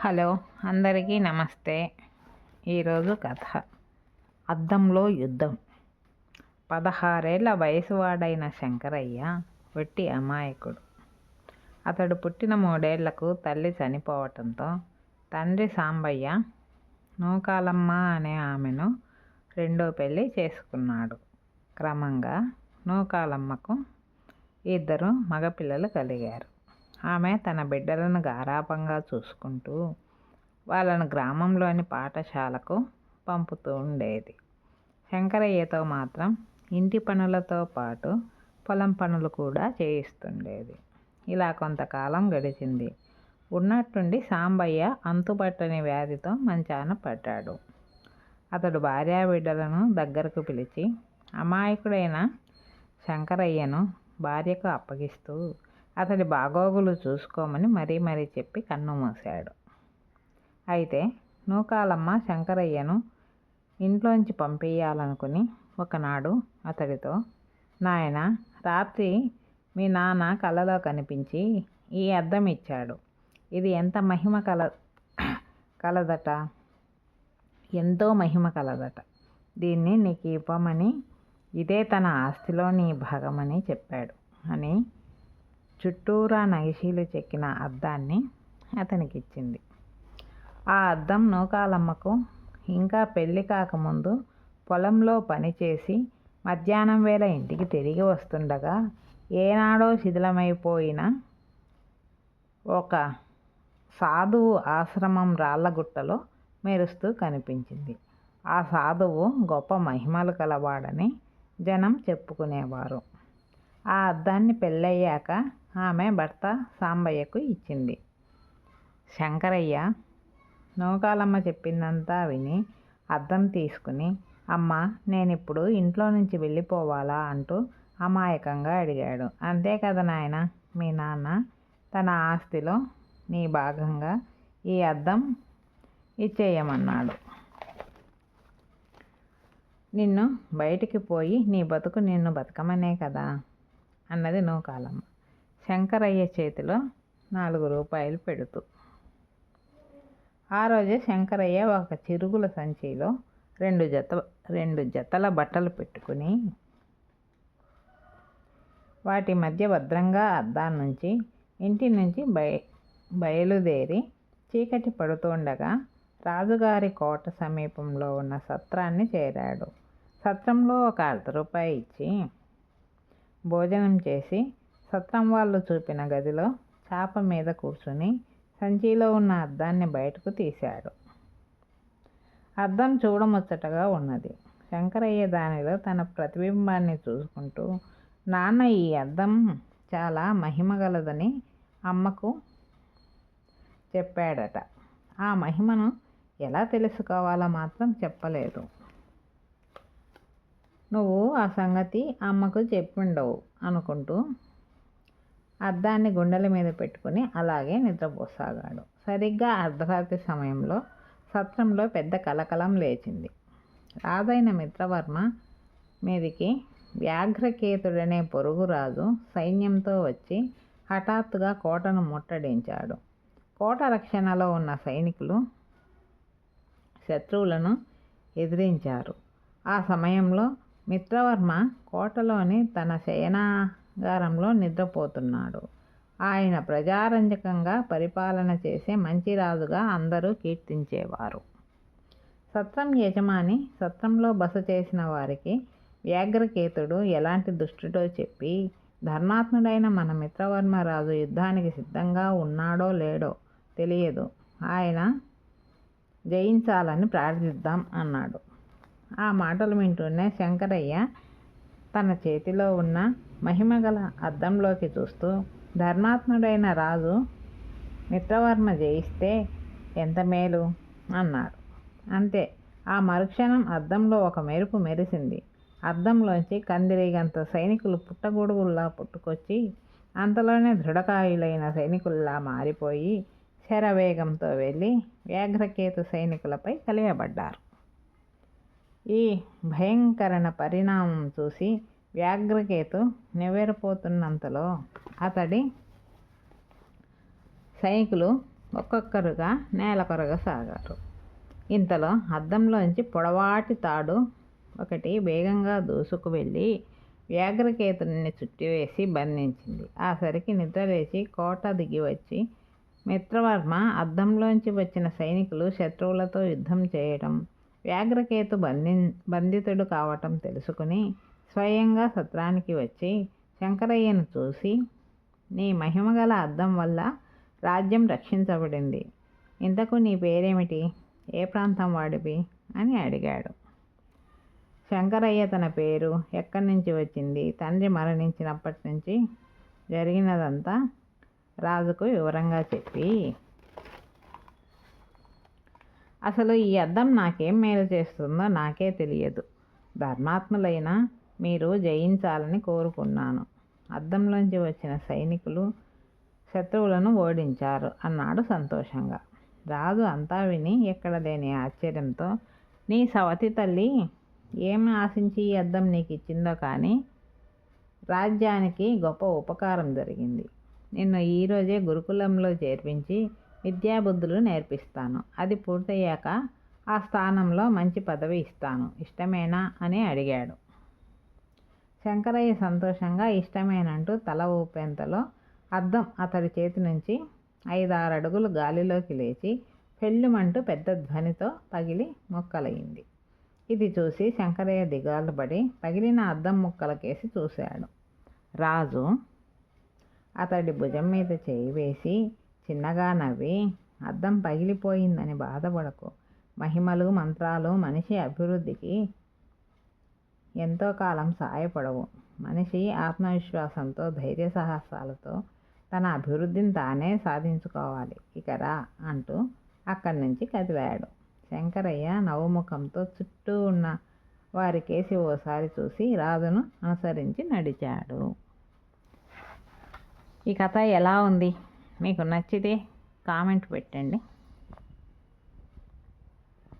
Hello అందరికీ నమస్తే. ఈరోజు కథ. అద్దంలో యుద్ధం. పదహారేళ్ళ వయసువాడైన శంకరయ్య వెట్టి అమాయకుడు. అతడు పుట్టిన మూడేళ్ళకు తల్లి చనిపోవటంతో తండ్రి సాంబయ్య నూకాలమ్మ అనే ఆమెను రెండో పెళ్ళి చేసుకున్నాడు. క్రమంగా నూకాలమ్మకు ఇద్దరు మగపిల్లలు కలిగారు. ఆమె తన బిడ్డలను గారాపంగా చూసుకుంటూ వాళ్ళను గ్రామంలోని పాఠశాలకు పంపుతూ ఉండేది. శంకరయ్యతో మాత్రం ఇంటి పనులతో పాటు పొలం పనులు కూడా చేయిస్తుండేది. ఇలా కొంతకాలం గడిచింది. ఉన్నట్టుండి సాంబయ్య అంతుపట్టని వ్యాధితో మంచాన పడ్డాడు. అతడు భార్యా బిడ్డలను దగ్గరకు పిలిచి అమాయకుడైన శంకరయ్యను భార్యకు అప్పగిస్తూ అతడి బాగోగులు చూసుకోమని మరీ మరీ చెప్పి కన్ను మూశాడు. అయితే నూకాలమ్మ శంకరయ్యను ఇంట్లోంచి పంపేయాలనుకుని ఒకనాడు అతడితో నాయన రాత్రి మీ నాన్న కలలో కనిపించి ఈ అద్దం ఇచ్చాడు. ఇది ఎంత మహిమ కల కలదట? ఎంతో మహిమ కలదట. దీన్ని నీకు ఇవ్వమని ఇదే తన ఆస్తిలో నీ భాగమని చెప్పాడు అని చుట్టూరా నగిశీలు చెక్కిన అద్దాన్ని అతనికిచ్చింది. ఆ అద్దం నూకాలమ్మకు ఇంకా పెళ్ళి కాకముందు పొలంలో పనిచేసి మధ్యాహ్నం వేళ ఇంటికి తిరిగి వస్తుండగా ఏనాడో శిథిలమైపోయిన ఒక సాధువు ఆశ్రమం రాళ్ళగుట్టలో మెరుస్తూ కనిపించింది. ఆ సాధువు గొప్ప మహిమలు కలవాడని జనం చెప్పుకునేవారు. ఆ అద్దాన్ని పెళ్ళయ్యాక ఆమె భర్త సాంబయ్యకు ఇచ్చింది. శంకరయ్య నూకాలమ్మ చెప్పిందంతా విని అర్థం తీసుకుని అమ్మ నేనిప్పుడు ఇంట్లో నుంచి వెళ్ళిపోవాలా అంటూ అమాయకంగా అడిగాడు. అంతే కదా నాయన మీ నాన్న తన ఆస్తిలో నీ భాగంగా ఈ అద్దం ఇచ్చేయమన్నాడు. నిన్ను బయటికి పోయి నీ బతుకు నిన్ను బతకమనే కదా అన్నది నూకాలమ్మ. శంకరయ్య చేతిలో నాలుగు రూపాయలు పెడుతూ. ఆ రోజే శంకరయ్య ఒక చిరుగుల సంచిలో రెండు జత రెండు జతల బట్టలు పెట్టుకుని వాటి మధ్య భద్రంగా అద్దాల నుంచి ఇంటి నుంచి బయ బయలుదేరి చీకటి పడుతుండగా రాజుగారి కోట సమీపంలో ఉన్న సత్రాన్ని చేరాడు. సత్రంలో ఒక అర్ధ రూపాయి ఇచ్చి భోజనం చేసి సత్రం వాళ్ళు చూపిన గదిలో చాప మీద కూర్చుని సంచిలో ఉన్న అద్దాన్ని బయటకు తీశాడు అద్దం చూడముచ్చటగా ఉన్నది. శంకరయ్య దానిలో తన ప్రతిబింబాన్ని చూసుకుంటూ నాన్న ఈ అద్దం చాలా మహిమగలదని అమ్మకు చెప్పాడట. ఆ మహిమను ఎలా తెలుసుకోవాలో మాత్రం చెప్పలేదు. నువ్వు ఆ సంగతి అమ్మకు చెప్పిండవు అనుకుంటూ అద్దాన్ని గుండెల మీద పెట్టుకుని అలాగే నిద్రపోసాగాడు. సరిగ్గా అర్ధరాత్రి సమయంలో సత్రంలో పెద్ద కలకలం లేచింది. రాజైన మిత్రవర్మ మీదికి వ్యాఘ్రకేతుడనే పొరుగురాజు సైన్యంతో వచ్చి హఠాత్తుగా కోటను ముట్టడించాడు. కోట రక్షణలో ఉన్న సైనికులు శత్రువులను ఎదిరించారు. ఆ సమయంలో మిత్రవర్మ కోటలోని తన గారంలో నిద్రపోతున్నాడు. ఆయన ప్రజారంజకంగా పరిపాలన చేసే మంచి రాజుగా అందరూ కీర్తించేవారు. సత్రం యజమాని సత్రంలో బస చేసిన వారికి వ్యాఘ్రకేతుడు ఎలాంటి దుష్టుడో చెప్పి ధర్మాత్ముడైన మన మిత్రవర్మరాజు యుద్ధానికి సిద్ధంగా ఉన్నాడో లేడో తెలియదు. ఆయన జయించాలని ప్రార్థిద్దాం అన్నాడు. ఆ మాటలు వింటూనే శంకరయ్య తన చేతిలో ఉన్న మహిమగల అద్దంలోకి చూస్తూ ధర్మాత్ముడైన రాజు మిత్రవర్మ జయిస్తే ఎంత మేలు? అన్నాడు. అంతే. ఆ మరుక్షణం అద్దంలో ఒక మెరుపు మెరిసింది. అద్దంలోంచి కందిరీగంత సైనికులు పుట్టగొడుగుల్లా పుట్టుకొచ్చి అంతలోనే దృఢకాయులైన సైనికుల్లా మారిపోయి శరవేగంతో వెళ్ళి వ్యాఘ్రకేతు సైనికులపై కలియబడ్డారు. ఈ భయంకరణ పరిణామం చూసి వ్యాఘ్రకేతు నెవేరిపోతున్నంతలో అతడి సైనికులు ఒక్కొక్కరుగా నేల కొరగసాగారు ఇంతలో అద్దంలోంచి పొడవాటి తాడు ఒకటి వేగంగా దూసుకు వెళ్ళి వ్యాఘ్రకేతుని చుట్టివేసి బంధించింది. ఆ సరికి నిద్రలేచి కోట దిగి వచ్చి మిత్రవర్మ అద్దంలోంచి వచ్చిన సైనికులు శత్రువులతో యుద్ధం చేయడం వ్యాఘ్రకేతు బంధి బంధితుడు కావటం తెలుసుకుని స్వయంగా సత్రానికి వచ్చి శంకరయ్యను చూసి నీ మహిమగల అద్దం వల్ల రాజ్యం రక్షించబడింది. ఇంతకు నీ పేరేమిటి? ఏ ప్రాంతం వాడివి? అని అడిగాడు. శంకరయ్య తన పేరు ఎక్కడి నుంచి వచ్చింది? తండ్రి మరణించినప్పటి నుంచి జరిగినదంతా రాజుకు వివరంగా చెప్పి అసలు ఈ అద్దం నాకేం మేలు చేస్తుందో నాకే తెలియదు. ధర్మాత్ములైన మీరు జయించాలని కోరుకున్నాను. అద్దంలోంచి వచ్చిన సైనికులు శత్రువులను ఓడించారు అన్నాడు సంతోషంగా. రాజు అంతా విని ఎక్కడ లేని ఆశ్చర్యంతో నీ సవతి తల్లి ఏమి ఆశించి ఈ అద్దం నీకు ఇచ్చిందో కానీ రాజ్యానికి గొప్ప ఉపకారం జరిగింది. నిన్ను ఈరోజే గురుకులంలో చేర్పించి విద్యాబుద్ధులు నేర్పిస్తాను. అది పూర్తయ్యాక ఆ స్థానంలో మంచి పదవి ఇస్తాను. ఇష్టమేనా? అని అడిగాడు. శంకరయ్య సంతోషంగా ఇష్టమేనంటూ తల ఊపేంతలో అద్దం అతడి చేతి నుంచి ఐదారు అడుగులు గాలిలోకి లేచి పెళ్ళుమంటూ పెద్ద ధ్వనితో పగిలి మొక్కలయ్యింది ఇది చూసి శంకరయ్య దిగాలు పడి పగిలిన అద్దం ముక్కలకేసి చూశాడు. రాజు! అతడి భుజం మీద చేయి వేసి చిన్నగా నవ్వి అద్దం పగిలిపోయిందని బాధపడకు. మహిమలు మంత్రాలు మనిషి అభివృద్ధికి ఎంతో కాలం సాయపడవు. మనిషి ఆత్మవిశ్వాసంతో ధైర్య సాహసాలతో తన అభివృద్ధిని తానే సాధించుకోవాలి. ఇక రా అంటూ అక్కడి నుంచి కదిలాడు. శంకరయ్య నవ్వుముఖంతో చుట్టూ ఉన్న వారి కేసి ఓసారి చూసి రాజును అనుసరించి నడిచాడు. ఈ కథ ఎలా ఉంది? మీకు నచ్చితే కామెంట్ పెట్టండి.